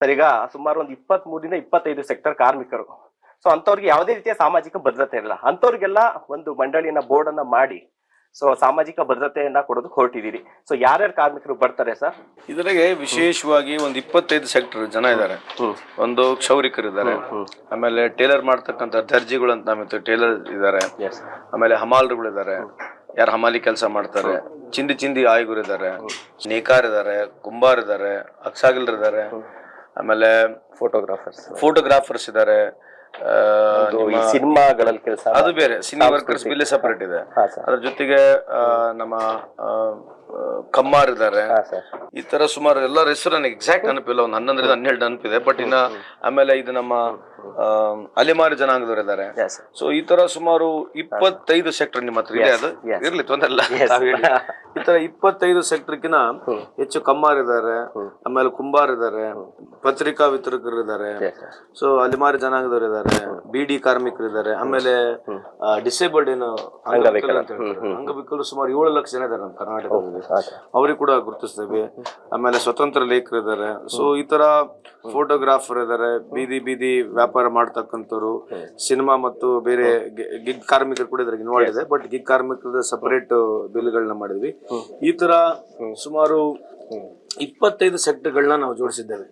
Sir ಈಗ ಸುಮಾರು ಒಂದು ಇಪ್ಪತ್ತ್ ಮೂರಿಂದ ಇಪ್ಪತ್ತೈದು ಸೆಕ್ಟರ್ ಕಾರ್ಮಿಕರು. ಸೊ ಅಂತವ್ರಿಗೆ ಯಾವುದೇ ರೀತಿಯ ಸಾಮಾಜಿಕ ಭದ್ರತೆ ಇಲ್ಲ. ಅಂತವ್ರಿಗೆಲ್ಲ ಒಂದು ಮಂಡಳಿನ ಬೋರ್ಡ್ ಅನ್ನ ಮಾಡಿ ಸೊ ಸಾಮಾಜಿಕ ಭದ್ರತೆಯನ್ನ ಕೊಡೋದು ಹೊರಟಿದ್ದೀರಿ ಸೊ ಯಾರ್ಯಾರು ಕಾರ್ಮಿಕರು ಬರ್ತಾರೆ ಸರ್? ಇದರಾಗೆ ವಿಶೇಷವಾಗಿ ಒಂದು ಇಪ್ಪತ್ತೈದು ಸೆಕ್ಟರ್ ಜನ ಇದ್ದಾರೆ ಒಂದು ಕ್ಷೌರಿಕರು ಇದ್ದಾರೆ ಆಮೇಲೆ ಟೇಲರ್ ಮಾಡ್ತಕ್ಕಂಥ ದರ್ಜಿಗಳು ಅಂತ ನಮ್ಮ ಟೇಲರ್ ಇದ್ದಾರೆ ಆಮೇಲೆ ಹಮಾಲ್ರುಗಳು ಇದ್ದಾರೆ ಯಾರು ಹಮಾಲಿ ಕೆಲಸ ಮಾಡ್ತಾರೆ? ಚಿಂದಿ ಚಿಂದಿ ಆಯುಗರು ಇದ್ದಾರೆ ನೇಕಾರ್ ಇದ್ದಾರೆ ಕುಂಬಾರ್ ಇದ್ದಾರೆ ಅಕ್ಸಾಗಿಲ್ರು ಇದ್ದಾರೆ ಆಮೇಲೆ ಫೋಟೋಗ್ರಾಫರ್ಸ್ ಫೋಟೋಗ್ರಾಫರ್ಸ್ ಇದ್ದಾರೆ ಸಿನಿಮಾಗಳಲ್ಲಿ ಕೆಲಸ ಅದು ಬೇರೆ ಸಿನಿ ವರ್ಕರ್ಸ್ ಬಿಲ್ಲಿ ಸಪರೇಟ್ ಇದೆ. ಅದ್ರ ಜೊತೆಗೆ ನಮ್ಮ ಕಮ್ಮಾರ್ ಇದ್ದಾರೆ ಈ ತರ ಸುಮಾರು ಎಲ್ಲರ ಹೆಸರು ನನಗೆ ಎಕ್ಸಾಕ್ಟ್ ನೆನಪಿಲ್ಲ ಒಂದು ಹನ್ನೊಂದರಿಂದ ಹನ್ನೆರಡು ನೆನಪಿದೆ ಬಟ್ ಇನ್ನ ಆಮೇಲೆ ಇದು ನಮ್ಮ ಅಲೆಮಾರಿ ಜನಾಂಗದವರು ಇದ್ದಾರೆ ಸೊ ಈ ತರ ಸುಮಾರು ಇಪ್ಪತ್ತೈದು ಸೆಕ್ಟರ್ ನಿಮ್ಮ ಹತ್ರ ಇದೆ ಅದು? ಇರ್ಲಿ ತೊಂದರೆ ಇಲ್ಲ. ಈ ತರ ಇಪ್ಪತ್ತೈದು ಸೆಕ್ಟರ್ಕಿನ ಹೆಚ್ಚು ಕಮ್ಮಾರ್ ಇದ್ದಾರೆ ಆಮೇಲೆ ಕುಂಬಾರ್ ಇದ್ದಾರೆ ಪತ್ರಿಕಾ ವಿತರಕರು ಇದ್ದಾರೆ ಸೊ ಅಲೆಮಾರಿ ಜನಾಂಗದವರು ಇದ್ದಾರೆ ಬಿಡಿ ಕಾರ್ಮಿಕರು ಇದ್ದಾರೆ ಆಮೇಲೆ ಡಿಸೇಬಲ್ಡ್ ಏನು ಅಂಗವಿಕಲರು ಸುಮಾರು ಏಳು ಲಕ್ಷ ಜನ ಇದ್ದಾರೆ ನಮ್ಮ ಕರ್ನಾಟಕದಲ್ಲಿ. ಅವ್ರಿಗೆ ಕೂಡ ಗುರುತಿಸ್ತೇವೆ. ಆಮೇಲೆ ಸ್ವತಂತ್ರ ಲೇಖರು ಇದ್ದಾರೆ ಸೊ ಈ ತರ ಫೋಟೋಗ್ರಾಫರ್ ಇದ್ದಾರೆ ಬೀದಿ ಬೀದಿ ವ್ಯಾಪಾರ ಮಾಡ್ತಕ್ಕಂಥವ್ರು ಸಿನಿಮಾ ಮತ್ತು ಬೇರೆ ಗಿಗ್ ಕಾರ್ಮಿಕರು ಕೂಡ ಇದ್ರಾಗ ಇನ್ವಾಲ್ವ್ ಇದೆ. ಬಟ್ ಗಿಗ್ ಕಾರ್ಮಿಕರ ಸಪರೇಟ್ ಬಿಲ್ಗಳನ್ನ ಮಾಡಿದ್ವಿ. ಈ ತರ ಸುಮಾರು ಇಪ್ಪತ್ತೈದು ಸೆಕ್ಟರ್ಗಳನ್ನ ನಾವು ಜೋಡಿಸಿದ್ದೇವೆ.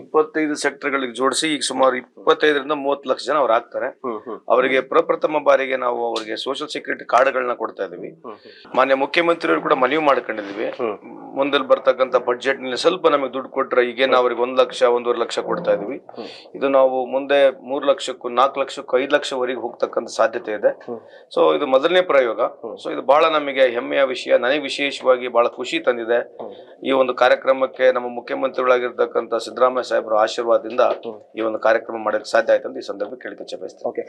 ಇಪ್ಪತ್ತೈದು ಸೆಕ್ಟರ್ ಗಳಿಗೆ ಇಪ್ಪತ್ತೈದು ಸೆಕ್ಟರ್ಗಳಿಗೆ ಜೋಡಿಸಿ ಈಗ ಸುಮಾರು ಇಪ್ಪತ್ತೈದರಿಂದ ಮೂವತ್ತು ಲಕ್ಷ ಜನ ಅವ್ರು ಆಗ್ತಾರೆ. ಅವರಿಗೆ ಪ್ರಪ್ರಥಮ ಬಾರಿಗೆ ನಾವು ಅವರಿಗೆ ಸೋಷಿಯಲ್ ಸೆಕ್ಯೂರಿಟಿ ಕಾರ್ಡ್ಗಳನ್ನ ಕೊಡ್ತಾ ಇದೀವಿ ಮಾನ್ಯ ಮುಖ್ಯಮಂತ್ರಿಯವರು ಕೂಡ ಮನವಿ ಮಾಡ್ಕೊಂಡಿದೀವಿ ಮುಂದಲ್ಲಿ ಬರ್ತಕ್ಕಂಥ ಬಜೆಟ್ನಲ್ಲಿ ಸ್ವಲ್ಪ ನಮಗೆ ದುಡ್ಡು ಕೊಟ್ರೆ ಈಗೇನು ಅವ್ರಿಗೆ ಒಂದ್ ಲಕ್ಷ, ಒಂದೂವರೆ ಲಕ್ಷ ಕೊಡ್ತಾ ಇದೀವಿ. ಇದು ನಾವು ಮುಂದೆ ಮೂರ್ ಲಕ್ಷಕ್ಕೂ ನಾಲ್ಕು ಲಕ್ಷಕ್ಕೂ, ಐದು ಲಕ್ಷವರೆಗೆ ಹೋಗ್ತಕ್ಕಂಥ ಸಾಧ್ಯತೆ ಇದೆ. ಸೊ ಇದು ಮೊದಲನೇ ಪ್ರಯೋಗ. ಸೊ ಇದು ಬಹಳ ನಮಗೆ ಹೆಮ್ಮೆಯ ವಿಷಯ. ನನಗೆ ವಿಶೇಷವಾಗಿ ಬಹಳ ಖುಷಿ ತಂದಿದೆ. ಈ ಒಂದು ಕಾರ್ಯಕ್ರಮಕ್ಕೆ ನಮ್ಮ ಮುಖ್ಯಮಂತ್ರಿಗಳಾಗಿರ್ತಕ್ಕಂಥ ಸಿದ್ದರಾಮಯ್ಯ ಸಾಹೇಬರ ಆಶೀರ್ವಾದದಿಂದ ಈ ಒಂದು ಕಾರ್ಯಕ್ರಮ ಮಾಡೋಕ್ಕೆ ಸಾಧ್ಯ ಆಯ್ತು ಅಂತ ಈ ಸಂದರ್ಭ ಕೇಳಿಕೆ ಓಕೆ